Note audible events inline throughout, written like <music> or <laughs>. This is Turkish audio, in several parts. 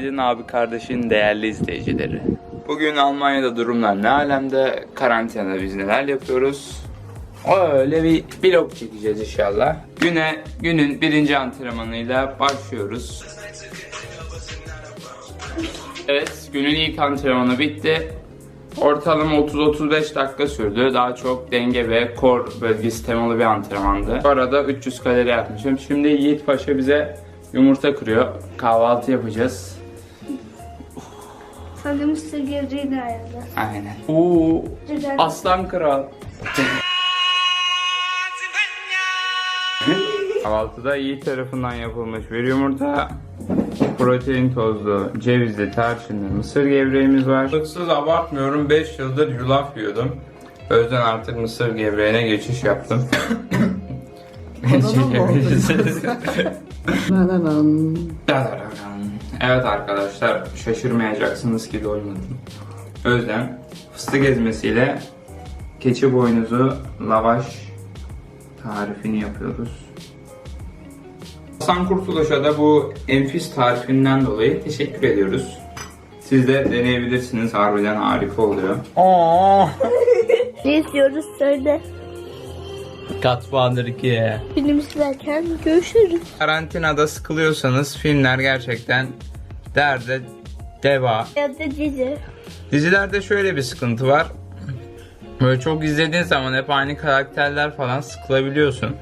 Aydın abi kardeşin değerli izleyicileri. Bugün Almanya'da durumlar ne alemde? Karantinada biz neler yapıyoruz? Öyle bir vlog çekeceğiz inşallah. Güne günün birinci antrenmanıyla başlıyoruz. Evet, günün ilk antrenmanı bitti. Ortalama 30-35 dakika sürdü. Daha çok denge ve kor bölgesi temalı bir antrenmandı. Bu arada 300 kalori yapmışım. Şimdi Yiğit Paşa bize yumurta kırıyor. Kahvaltı yapacağız. Sana mısır gevreği de ayarla. Aynen. Oo, Güzel. aslan kral. Kahvaltıda Yiğit tarafından yapılmış bir yumurta, protein tozlu, cevizli, tarçınlı mısır gevreğimiz var. Sıksız abartmıyorum 5 yıldır yulaf yiyordum. O yüzden artık mısır gevreğine geçiş yaptım. <laughs> <laughs> evet arkadaşlar şaşırmayacaksınız ki doymadım. Yüzden fıstık ezmesiyle keçi boynuzu lavaş tarifini yapıyoruz. Hasan Kurtuluş'a da bu enfis tarifinden dolayı teşekkür ediyoruz. Siz de deneyebilirsiniz. Harbiden harika oluyor. <laughs> Ne istiyoruz söyle. Godfather 2. Film izlerken görüşürüz. Karantinada sıkılıyorsanız filmler gerçekten derde deva. Ya da dizi. Dizilerde şöyle bir sıkıntı var. Böyle çok izlediğin zaman hep aynı karakterler falan sıkılabiliyorsun.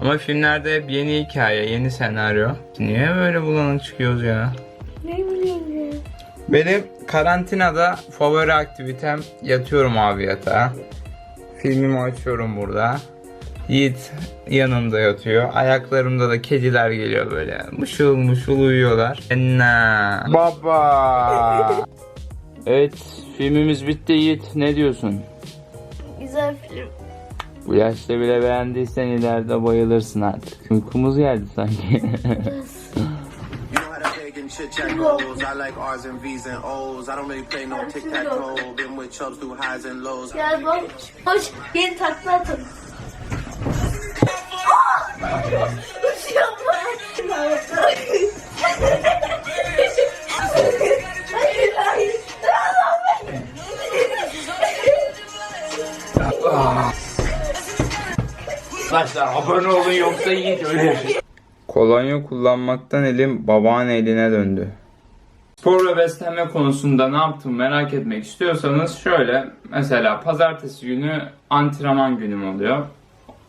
Ama filmlerde hep yeni hikaye, yeni senaryo. Niye böyle bulanık çıkıyoruz ya? Ne bileyim. Benim karantinada favori aktivitem yatıyorum abi yatağa. Filmimi açıyorum burada. Yiğit yanımda yatıyor. Ayaklarımda da kediler geliyor böyle. Mışıl mışıl uyuyorlar. Enna. Baba. <laughs> evet filmimiz bitti Yiğit. Ne diyorsun? Güzel film. Bu yaşta bile beğendiysen ileride bayılırsın artık. Uykumuz geldi sanki. You know how that big and chit chat goes. I like R's and V's and O's. I don't really play no tic tac toe. Been with chubs through highs and lows. Gel bak. Hoş. Yeni takla atın. Arkadaşlar abone olun yoksa Yiğit ölür. Kolonya kullanmaktan elim babaanne eline döndü. Spor ve beslenme konusunda ne yaptım merak etmek istiyorsanız şöyle mesela pazartesi günü antrenman günüm oluyor.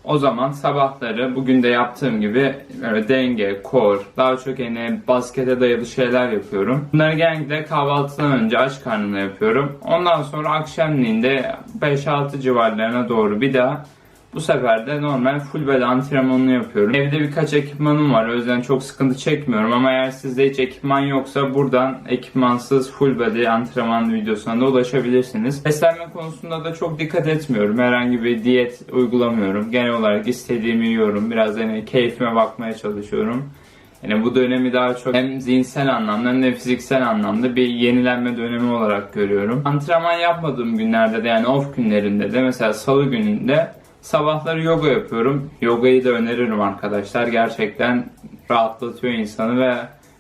O zaman sabahları bugün de yaptığım gibi böyle denge, kor, daha çok yine baskete dayalı şeyler yapıyorum. Bunları genellikle kahvaltıdan önce aç karnına yapıyorum. Ondan sonra akşamleyin de 5-6 civarlarına doğru bir daha bu sefer de normal full body antrenmanını yapıyorum. Evde birkaç ekipmanım var o yüzden çok sıkıntı çekmiyorum ama eğer sizde hiç ekipman yoksa buradan ekipmansız full body antrenman videosuna da ulaşabilirsiniz. Beslenme konusunda da çok dikkat etmiyorum. Herhangi bir diyet uygulamıyorum. Genel olarak istediğimi yiyorum. Biraz hani keyfime bakmaya çalışıyorum. Yani bu dönemi daha çok hem zihinsel anlamda hem de fiziksel anlamda bir yenilenme dönemi olarak görüyorum. Antrenman yapmadığım günlerde de yani off günlerinde de mesela salı gününde sabahları yoga yapıyorum. Yogayı da öneririm arkadaşlar. Gerçekten rahatlatıyor insanı ve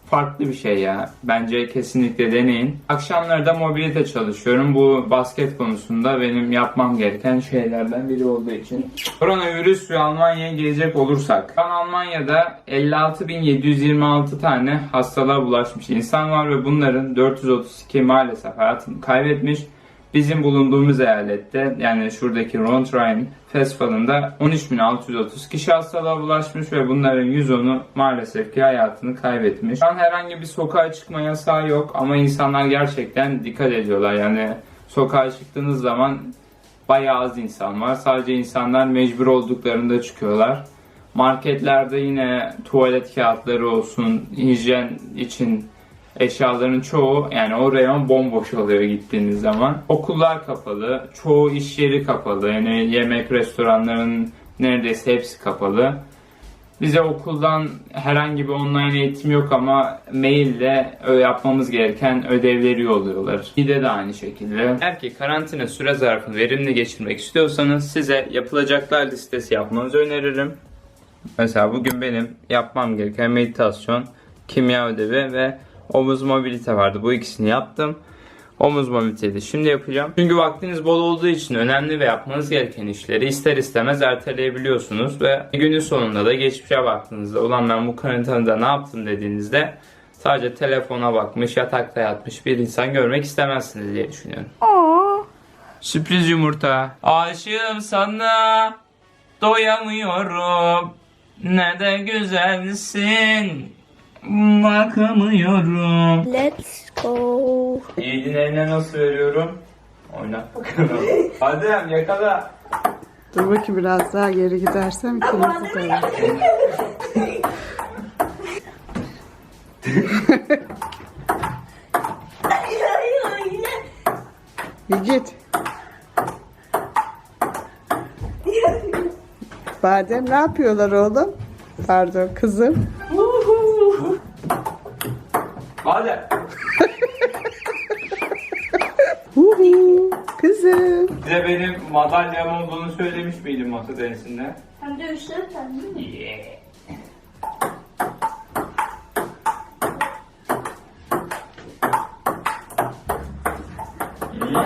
farklı bir şey ya. Bence kesinlikle deneyin. Akşamları da mobilite çalışıyorum. Bu basket konusunda benim yapmam gereken şeylerden biri olduğu için. Koronavirüs ve Almanya'ya gelecek olursak. An Almanya'da 56.726 tane hastalığa bulaşmış insan var ve bunların 432 maalesef hayatını kaybetmiş. Bizim bulunduğumuz eyalette yani şuradaki Rontrheim Festivali'nda 13.630 kişi hastalığa bulaşmış ve bunların 110'u maalesef ki hayatını kaybetmiş. Şu an herhangi bir sokağa çıkma yasağı yok ama insanlar gerçekten dikkat ediyorlar. Yani sokağa çıktığınız zaman bayağı az insan var. Sadece insanlar mecbur olduklarında çıkıyorlar. Marketlerde yine tuvalet kağıtları olsun, hijyen için eşyaların çoğu yani o reyon bomboş oluyor gittiğiniz zaman. Okullar kapalı, çoğu iş yeri kapalı. Yani yemek restoranların neredeyse hepsi kapalı. Bize okuldan herhangi bir online eğitim yok ama maille yapmamız gereken ödevleri yolluyorlar. Bir de aynı şekilde. Eğer ki karantina süre zarfını verimli geçirmek istiyorsanız size yapılacaklar listesi yapmanızı öneririm. Mesela bugün benim yapmam gereken meditasyon, kimya ödevi ve omuz mobilite vardı. Bu ikisini yaptım. Omuz mobiliteydi. Şimdi yapacağım. Çünkü vaktiniz bol olduğu için önemli ve yapmanız gereken işleri ister istemez erteleyebiliyorsunuz ve günün sonunda da geçmişe baktığınızda ulan ben bu karantinada ne yaptım dediğinizde sadece telefona bakmış, yatakta yatmış bir insan görmek istemezsiniz diye düşünüyorum. Sürpriz yumurta. Aşığım sana doyamıyorum. Ne de güzelsin. Bakamıyorum. Let's go. Yiğidin eline nasıl veriyorum? Oynat bakalım. <laughs> Adem yakala. Dur bakayım biraz daha geri gidersem ikimizi de <laughs> git. Badem ne yapıyorlar oğlum? Pardon kızım. Adem. Huhu, kızım. Size benim madalyam olduğunu söylemiş miydim masa denisinde? Hem de üç dört tane değil mi? Yeah.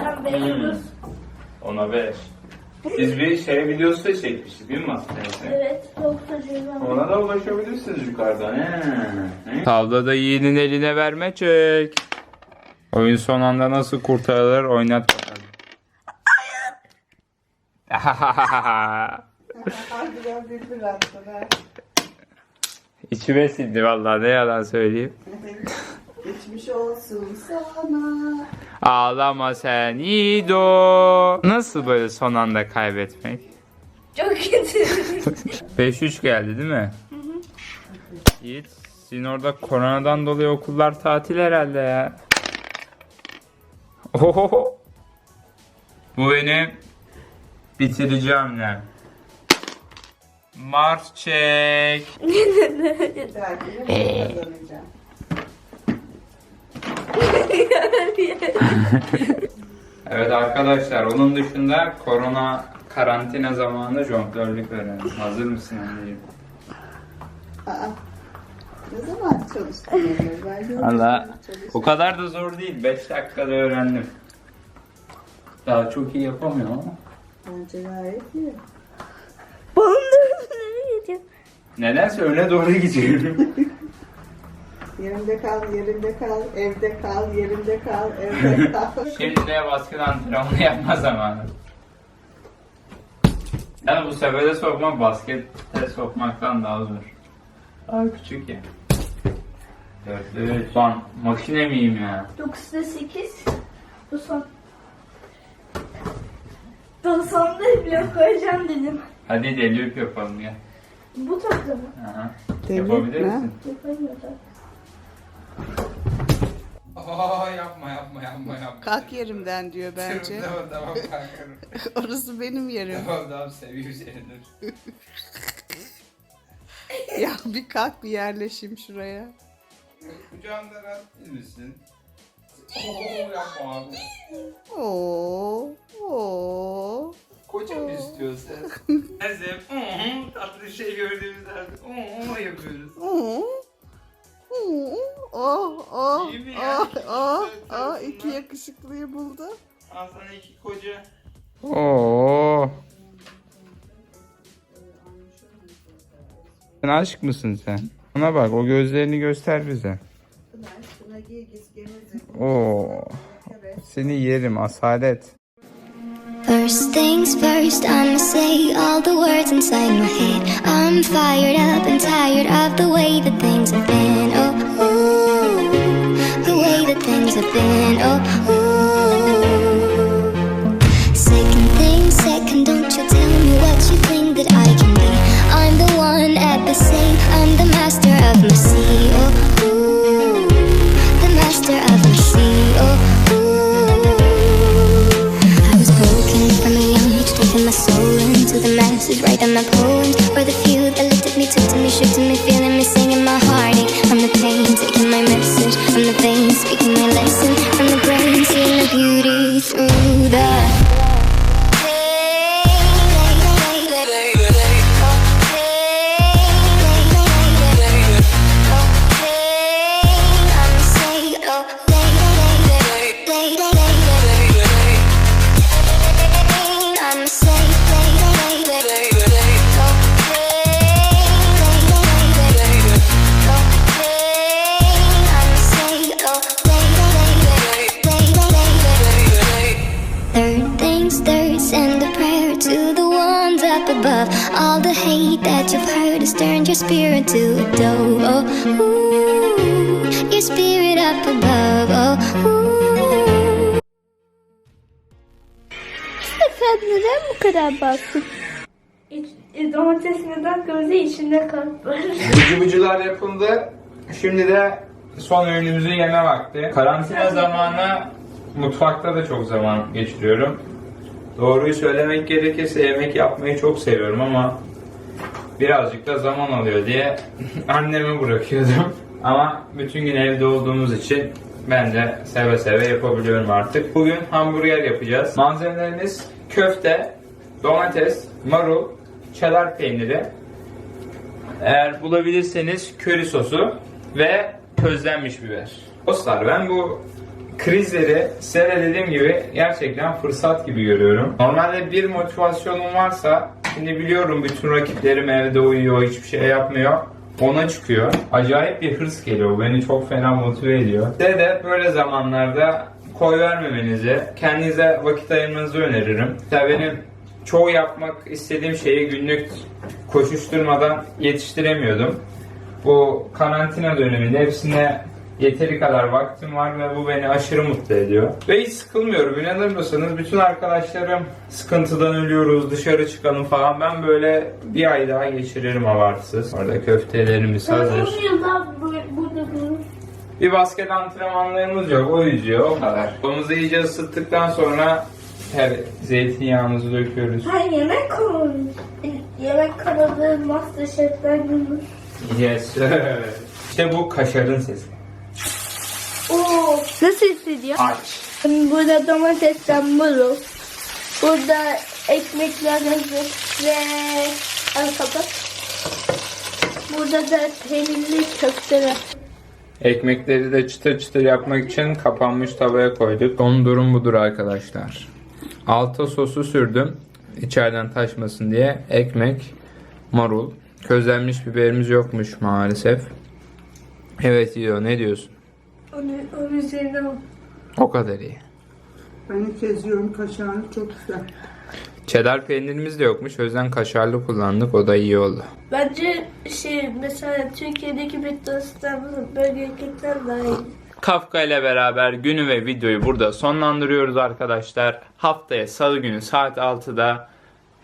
Hem veriyoruz. Ona 5. Biz bir şey videosu da çekmiştik değil mi masa tenisinde? Evet. Yoksa cezam. Ona da ulaşabilirsiniz yukarıdan. He. Tavlada yiğinin eline verme çek. Oyun son anda nasıl kurtarılır oynat. Harbiden bülbül attın ha. İçime sindi vallahi ne yalan söyleyeyim. <laughs> Geçmiş olsun sana. Ağlama sen Yiğido. Nasıl böyle son anda kaybetmek? Çok kötü. <laughs> 5-3 geldi değil mi? Yiğit sizin orada koronadan dolayı okullar tatil herhalde ya. Ohoho. Bu benim bitirici hamlem. Marş çek. <laughs> Ben kazanacağım. <laughs> Evet arkadaşlar onun dışında korona karantina zamanı jonglörlük öğrendim. Hazır mısın anneciğim? Aa, ne zaman çalıştın. Valla o kadar da zor değil. 5 dakikada öğrendim. Daha çok iyi yapamıyorum ama. Bence gayet iyi. Balon nereye gidiyor? Nedense öne doğru gidiyorum. <laughs> Yerinde kal, yerinde kal, evde kal, yerinde kal, evde <laughs> kal. Şimdi de baskın antrenmanı yapma zamanı. Yani bu sepete sokmak baskete sokmaktan daha zor. Daha küçük ya. Dörtlü üç. Lan makine miyim ya? 9'da 8. Bu son. Sonda blok koyacağım dedim. Hadi deli öp yapalım ya. Bu takla mı? Aha. Devlet Yapabilir mi? misin? Yapamıyorum. Aa yapma yapma yapma yapma. Kalk yerimden diyor bence. tamam tamam kalkarım. <laughs> Orası benim yerim. tamam tamam seviyor seni dur. <laughs> ya bir kalk bir yerleşeyim şuraya. Kucağımda rahat değil misin? Oo yapma abi. Oo, oo. Koca mı istiyorsun? Neyse, <laughs> "Hı, tatlı şey gördüğümüzde artık "Hı" yapıyoruz. Oo. Oh, oh, İyi mi ya? oh, oh, oh, iki yakışıklıyı buldu. Al sana iki koca. Oo. Sen aşık mısın sen? Ona bak o gözlerini göster bize. Oo. Seni yerim asalet. First things first, I'ma say all the words inside my head. I'm fired up and tired of the way that things have been. Oh, ooh, the way that things have been. Oh, ooh. above. All the hate that you've heard has turned your spirit to a dove. Oh, ooh, your spirit up above. Oh, ooh. Sen neden bu kadar bastın? E, domates neden gözü içinde kalktı? <laughs> Bıcı yapıldı. Şimdi de son öğünümüzü yeme vakti. Karantina zamanı mutfakta da çok zaman geçiriyorum. Doğruyu söylemek gerekirse yemek yapmayı çok seviyorum ama birazcık da zaman alıyor diye anneme bırakıyordum. <laughs> Ama bütün gün evde olduğumuz için ben de seve seve yapabiliyorum artık. Bugün hamburger yapacağız. Malzemelerimiz köfte, domates, marul, çedar peyniri, eğer bulabilirseniz köri sosu ve közlenmiş biber. Dostlar ben bu krizleri size de dediğim gibi gerçekten fırsat gibi görüyorum. Normalde bir motivasyonum varsa şimdi biliyorum bütün rakiplerim evde uyuyor hiçbir şey yapmıyor. Ona çıkıyor. Acayip bir hırs geliyor. Beni çok fena motive ediyor. Size de böyle zamanlarda koy vermemenizi, kendinize vakit ayırmanızı öneririm. Mesela benim çoğu yapmak istediğim şeyi günlük koşuşturmadan yetiştiremiyordum. Bu karantina döneminde hepsine yeteri kadar vaktim var ve bu beni aşırı mutlu ediyor. Ve hiç sıkılmıyorum. İnanır mısınız? Bütün arkadaşlarım sıkıntıdan ölüyoruz, dışarı çıkalım falan. Ben böyle bir ay daha geçiririm abartısız. Orada köftelerimiz hazır. Bir basket antrenmanlarımız yok. O yüzüyor. O kadar. Domuzu iyice ısıttıktan sonra her zeytinyağımızı döküyoruz. Ha yemek kanalı. Yemek kanalı Masterchef'ten. Yes. <laughs> işte bu kaşarın sesi. Oo, nasıl hissediyor? Aç. Burada domatesten marul. Burada ekmekler hazır ve al kapat. Burada da peynirli köfteler. Ekmekleri de çıtır çıtır yapmak için kapanmış tavaya koyduk. Son durum budur arkadaşlar. Alta sosu sürdüm. içeriden taşmasın diye. Ekmek, marul. Közlenmiş biberimiz yokmuş maalesef. Evet diyor ne diyorsun? Onu, onun üzerine al. O kadar iyi. Ben ilk kez yiyorum kaşarlı çok güzel. Cheddar peynirimiz de yokmuş. O yüzden kaşarlı kullandık. O da iyi oldu. Bence şey mesela Türkiye'deki McDonald's'tan böyle ekmekler daha iyi. Kafka ile beraber günü ve videoyu burada sonlandırıyoruz arkadaşlar. Haftaya salı günü saat 6'da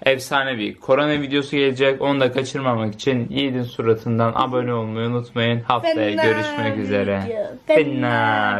efsane bir korona videosu gelecek. Onu da kaçırmamak için Yiğit'in suratından abone olmayı unutmayın. Haftaya Fena görüşmek üzere. Fena. Fena